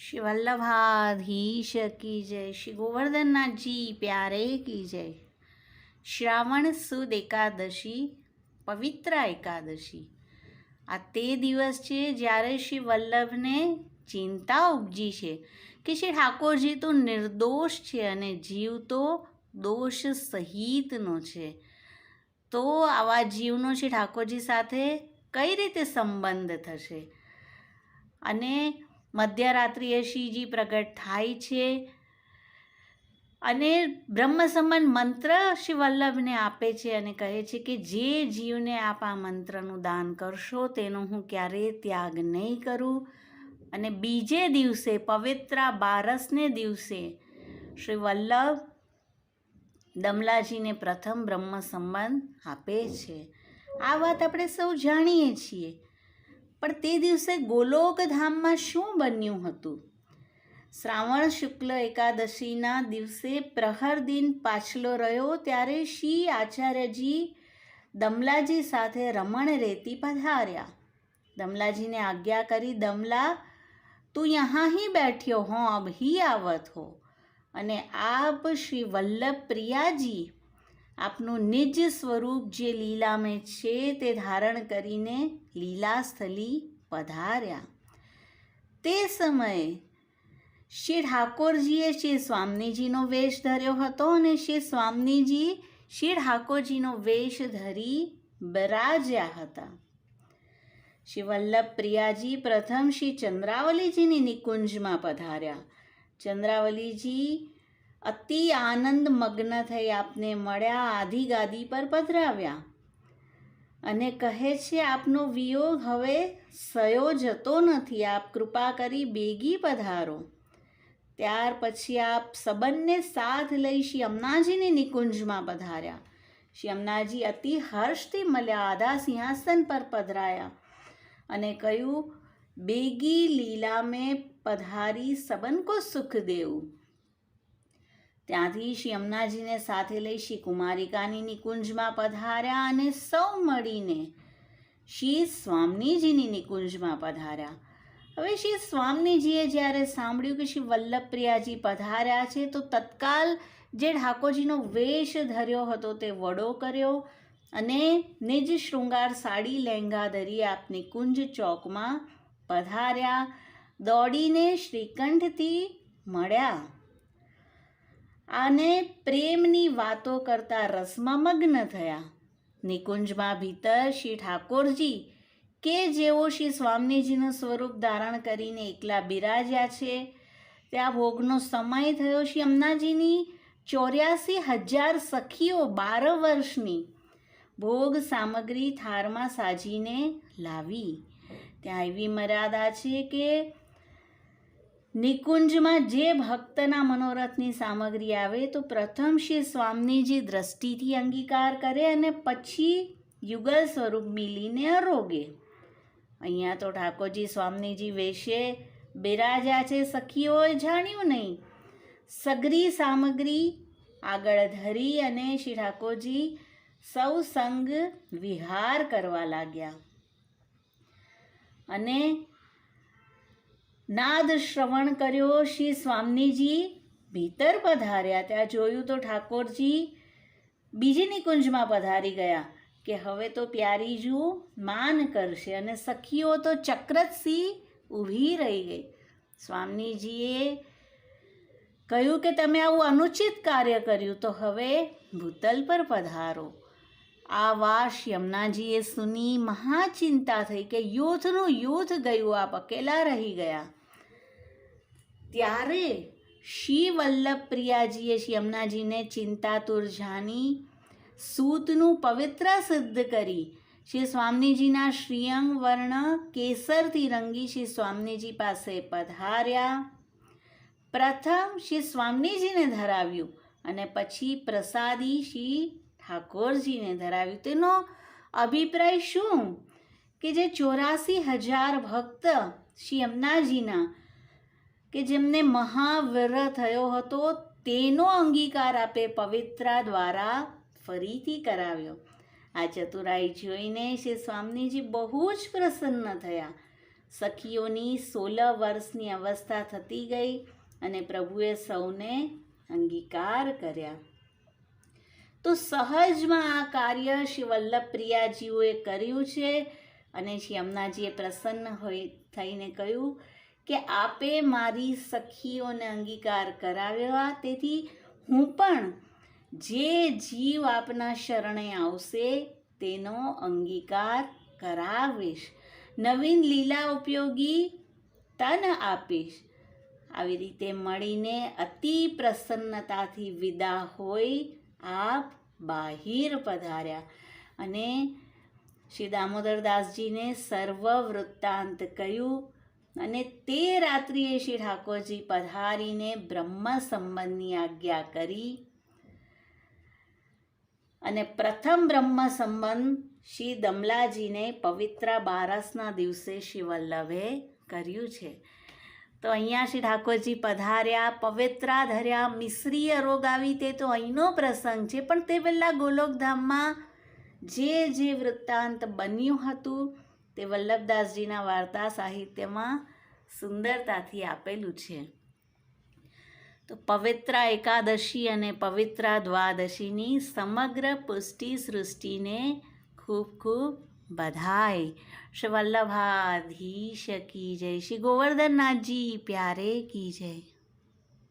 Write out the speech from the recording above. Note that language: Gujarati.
શ્રી વલ્લભાધીશ કી જય, શ્રી ગોવર્ધનનાથજી પ્યારે કી જય. શ્રાવણ સુદ એકાદશી, પવિત્ર એકાદશી. આ તે દિવસ છે જ્યારે શ્રી વલ્લભને ચિંતા ઉપજી છે કે શ્રી ઠાકોરજી તો નિર્દોષ છે અને જીવ તો દોષ સહિતનો છે. તો આવા જીવનો શ્રી ઠાકોરજી સાથે કઈ રીતે સંબંધ થશે? અને મધ્યરાત્રિએ શ્રીજી પ્રગટ થાય છે. અને બ્રહ્મસમન મંત્ર શ્રી આપે છે અને કહે છે કે જે જીવને આપ આ મંત્રનું દાન કરશો તેનો હું ક્યારેય ત્યાગ નહીં કરું. અને બીજે દિવસે, પવિત્રા બારસને દિવસે શ્રી વલ્લભ દમલાજીને પ્રથમ બ્રહ્મ સંબંધ આપે છે. આ વાત આપણે સૌ જાણીએ છીએ. પણ તે દિવસે ગોલોક ધામમાં શું બન્યું હતું? શ્રાવણ શુક્લ એકાદશીના દિવસે પ્રહર દિન પાછલો રહ્યો ત્યારે શ્રી આચાર્યજી દમલાજી સાથે રમણ રેતી પધાર્યા. દમલાજીને આજ્ઞા કરી, દમલા, તું યહાં હી બેઠ્યો હો અબ હી આવત હો. અને આપ શ્રી વલ્લભ પ્રિયાજી આપનું નિજ સ્વરૂપ જે લીલામય છે તે ધારણ કરીને લીલાસ્થલી પધાર્યા. તે સમયે શ્રી ઠાકોરજીએ શ્રી સ્વામીજીનો વેશ ધર્યો હતો અને શ્રી સ્વામીજી શ્રી ઠાકોરજીનો વેશ ધરી બરાજ્યા હતા. શ્રી વલ્લભ પ્રિયાજી પ્રથમ શ્રી ચંદ્રાવલીજીની નિકુંજમાં પધાર્યા. ચંદ્રાવલીજી અતિ આનંદ મગ્ન થઈ આપને મળ્યા આધી ગાદી પર પધરાવ્યા. અને કહે છે, આપનો વિયોગ હવે સયો જતો નથી, આપ કૃપા કરી બેગી પધારો. ત્યાર પછી આપ સંબંધને સાથ લઈ શ્રી અમનાજીની નિકુંજમાં પધાર્યા. શ્રી અમનાજી અતિ હર્ષથી મળ્યા, આધા સિંહાસન પર પધરાયા અને કહ્યું, બેગી લીલા મેં પધારી સબન કો સુખ દેવું ત્યાંથી શ્રી અમનાજીને સાથે લઈ શ્રી કુમારિકાની નિકુંજમાં પધાર્યા અને સૌ મળીને શ્રી સ્વામીજીની નિકુંજમાં પધાર્યા. હવે શ્રી સ્વામીજીએ જ્યારે સાંભળ્યું કે શ્રી વલ્લભપ્રિયાજી પધાર્યા છે, તો તત્કાલ જે ઠાકોરજીનો વેશ ધર્યો હતો તે વડો કર્યો અને નિજ શૃંગાર સાડી લહેંગા ધરી આપની કુંજ ચોકમાં પધાર્યા. દોડીને શ્રીકંઠથી મળ્યા. અને પ્રેમની વાતો કરતા રસમાં મગ્ન થયા. નિકુંજમાં ભીતર શ્રી ઠાકોરજી કે જેઓ શ્રી સ્વામીજીનું સ્વરૂપ ધારણ કરીને એકલા બિરાજ્યા છે, ત્યાં ભોગનો સમય થયો શ્રી અમનાજીની ચોર્યાસી હજાર સખીઓ બાર વર્ષની. ભોગ સામગ્રી થારમાં સાજીને લાવી. ત્યાં એવી મર્યાદા છે કે નિકુંજમાં જે ભક્તના મનોરથની સામગ્રી આવે તો પ્રથમ શ્રી સ્વામીજી દ્રષ્ટિથી અંગીકાર કરે અને પછી યુગલ સ્વરૂપ મિલીને અરોગે. અહીંયા તો ઠાકોરજી સ્વામીજી વેશે, બિરાજા છે સખીઓએ જાણ્યું નહીં. સગરી સામગ્રી આગળ ધરી અને શ્રી ઠાકોરજી સૌ સંગ વિહાર કરવા લાગ્યા. અને નાદ શ્રવણ કર્યો શ્રી સ્વામીજી. ભીતર પધાર્યા. ત્યાં જોયું તો ઠાકોરજી બીજી નિકુંજમાં પધારી ગયા કે હવે તો પ્યારીજુ માન કરશે અને સખીઓ તો ચક્રતસિંહ ઊભી રહી ગઈ. સ્વામીજીએ કહ્યું કે તમે આવું અનુચિત કાર્ય કર્યું તો હવે ભૂતલ પર પધારો. આ વાશ યમુનાજીએ સુની મહાચિંતા થઈ કે યુથનું યુથ ગયું. આપ અકેલા રહી ગયા. ત્યારે શ્રી વલ્લભ પ્રિયાજીએ શ્રી યમુનાજીને ચિંતાતુર જાણી સૂતનું પવિત્ર સિદ્ધ કરી. શ્રી સ્વામીજીના શ્રીઅંગ વર્ણ કેસરથી રંગી શ્રી સ્વામીજી પાસે પધાર્યા. પ્રથમ શ્રી સ્વામીજીને ધરાવ્યું અને પછી પ્રસાદી શ્રી ઠાકોરજીને ધરાવ્યું. તેનો અભિપ્રાય શું? કે જે ચોરાસી હજાર ભક્ત શ્રી અમનાજીના કે જેમને મહાવ્ર થયો હતો, તેનો અંગીકાર આપે પવિત્રા દ્વારા ફરીથી કરાવ્યો. આ ચતુરાઈ જોઈને શ્રી સ્વામીજી બહુ જ પ્રસન્ન થયા. સખીઓની સોળ વર્ષની અવસ્થા થતી ગઈ અને પ્રભુએ સૌને અંગીકાર કર્યા. તો સહજમાં આ કાર્ય શ્રી વલ્લભપ્રિયાજીઓએ કર્યું છે અને શ્રી અમનાજીએ પ્રસન્ન હોય થઈને કહ્યું કે આપે મારી સખીઓને અંગીકાર કરાવ્યા. તેથી હું પણ જે જીવ આપના શરણે આવશે તેનો અંગીકાર કરાવીશ. નવીન લીલા ઉપયોગી તન આપીશ. આવી રીતે મળીને અતિ પ્રસન્નતાથી વિદા હોય આપ બાહિર પધાર્યા. અને શ્રી દામોદરદાસજીને સર્વ વૃત્તાંત કહ્યું અને તે રાત્રિએ શ્રી ઠાકોરજી પધારીને બ્રહ્મ સંબંધની આજ્ઞા કરી. અને પ્રથમ બ્રહ્મ સંબંધ શ્રી દમલાજીને પવિત્ર બારસના દિવસે શ્રી વલ્લભે કર્યું છે. તો અહીંયા શ્રી ઠાકોરજી પધાર્યા, પવિત્રા ધર્યા, મિશ્રીય રોગ આવી તે તો અહીંનો પ્રસંગ છે, પણ તે પહેલાં ગોલોકધામમાં જે જે વૃત્તાંત બન્યું હતું તે વલ્લભદાસજીના વાર્તા સાહિત્યમાં સુંદરતાથી આપેલું છે. તો પવિત્રા એકાદશી અને પવિત્રા દ્વાદશીની સમગ્ર પુષ્ટિ સૃષ્ટિને ખૂબ ખૂબ બધાય શ્રી વલ્લભાધીશ કી જય. શ્રી ગોવર્ધનનાથજી, પ્યારે કી જય.